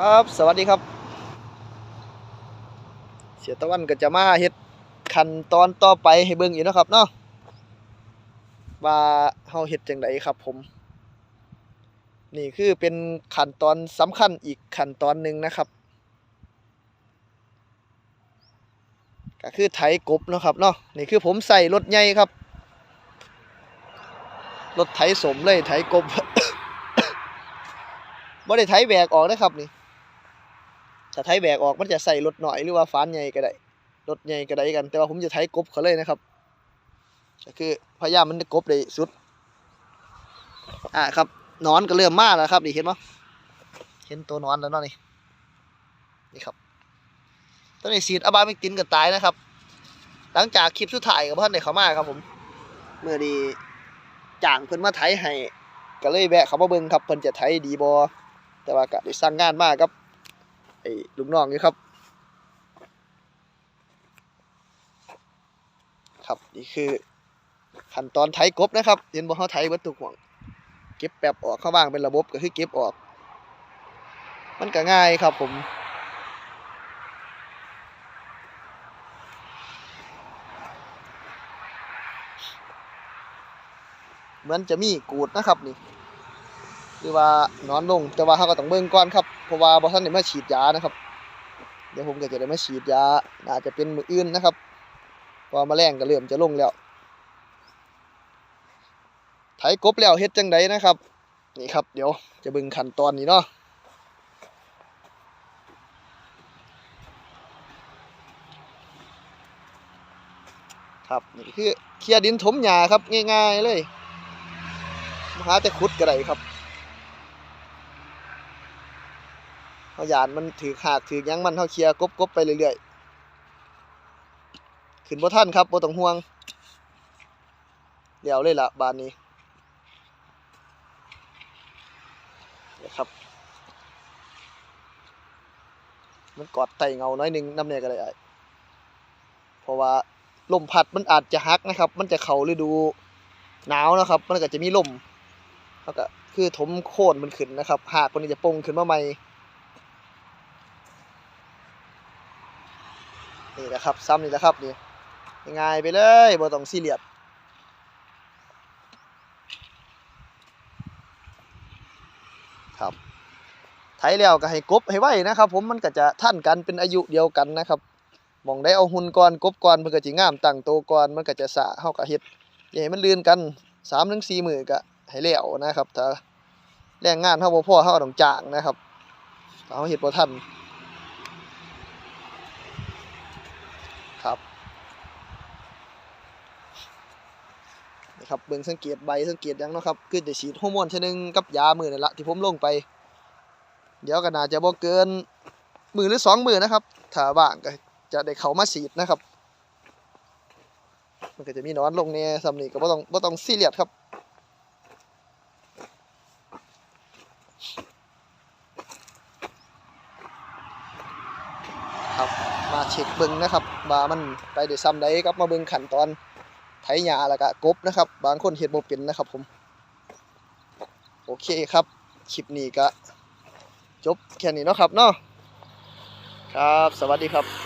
ครับ สวัสดีครับ เสียตะวันก็จะมาเฮ็ดขั้นตอนต่อไปให้เบิ่งอีกนะครับเนาะว่าเฮาเฮ็ดจังไดครับผม นี่คือเป็นขั้นตอนสำคัญอีกขั้นตอนหนึ่งนะครับ ก็คือไถกบเนาะครับเนาะนี่คือผมใส่รถใหญ่ครับรถไถสมเลยไถกบบ่ได้ไถแบกออกนะครับนี่ ถ้าไถแบกออกมันจะใส่รถหน่อยหรือว่าฟานใหญ่ก็ได้รถใหญ่ก็ได้กัน แต่ว่าผมจะไถกบเขาเลยนะครับก็คือพยายามมันจะกบได้สุด อ่าครับนอนก็เริ่มมาแล้วครับนี่เห็นมั้เห็นตัวนอนแล้วน,นี่นี่ครับตัวนี้สีดอบาไม่กินก็ตายนะครับ หลังจากคลิปสุดท้ายกับพ่อนในเขามาครับผม เมื่อดีจ้างเพิ่นมาไถให้ก็เลยแวะเขามาเบิ่งครับเพิ่นจะไถดีบ่แต่ว่าก็ได้สั่งงานมากครับ ไอ้ลูกน้องอยู่ครับครับนี่คือขั้นตอนไถกบนะครับเห็นบ่เฮาไถเบิดทุห่วง เก็บแปบออกเข้าบ้างเป็นระบบก็คือเก็บออก มันก็ง่ายครับผมเหมือนจะมีกูดนะครับนี่ หรือว่านอนลงแต่ว่าเขาก็ต้องเบิ่งก่อนครับเพราะว่าบ่ทันได้มาฉีดยานะครับ เดี๋ยวผมก็จะได้มาฉีดยาน่าจะเป็นมืออื่นนะครับพราะว่าแมลงก็เริ่มจะลงแล้วไถกบแล้วเฮ็ดจังไดนะครับ นี่ครับ เดี๋ยวจะเบิ่งขั้นตอนนี้เนาะครับนี่คือเคลียร์ดินถมหญ้าครับ ง่ายๆเลย มหาแต่ขุดก็ได้ครับ เอายานมันถือหากถือยั้งมันเฮาเคลียร์กบๆไปเรื่อยๆขึ้นบ่ทันครับบ่ต้องห่วงเดี๋ยวเลยล่ะบานนี้นะครับ มันกอดไตเงาน้อยหนึงน้ำเนี่ยก็ได้อ้เพราะว่าลมพัดมันอาจจะหักนะครับ มันจะเข้าฤดูหนาวนะครับ มันก็จะมีลมแล้วก็คือถมโค่นมันขึ้นนะครับหากมันนี้จะปงขึ้นมาใหม่ นี่นะครับซ้ำนี่แหละครับนี่ง่ายๆไปเลยบ่ต้องซีเรียสครับไถแล้วก็ให้กบให้ไว้นะครับ ผมมันก็จะท่านกันเป็นอายุเดียวกันนะครับมองได้เอาหุ่นก่อนกบก่อนมันก็สิงามตั้งโตก่อนมันก็จะสะเฮาก็เฮ็ดอย่าให้มันลื่นกัน3ถึง4มื้อก็ให้แล้วนะครับถ้าแรงงานเฮาบ่พอเฮาต้องจ้างนะครับเฮาเฮ็ดบ่ทัน ครับ ครับเบิ่งสังเกตใบสังเกตยังเนาะครับคือจะฉีดฮอร์โมนชนึงกับยามือนั่นละที่ผมลงไป เดี๋ยวก็น่าจะบ่เกินมือหรือสองมือนะครับถ้าว่างก็จะได้เขามาฉีดนะครับ มันก็จะมีนอนลงเนี่ยซ้ำนีก็บ่ต้องบ่ต้องซีเรียสครับครับมาเช็คเบิ่งนะครับว่ามันไปได้ซ้ำใดครับมาเบิ่งขั้นตอน ไถหญ้าแล้วก็กบนะครับ บางคนเห็ดบ่เป็นนะครับผม โอเคครับคลิปนี้ก็จบแค่นี้เนาะครับเนาะครับ สวัสดีครับ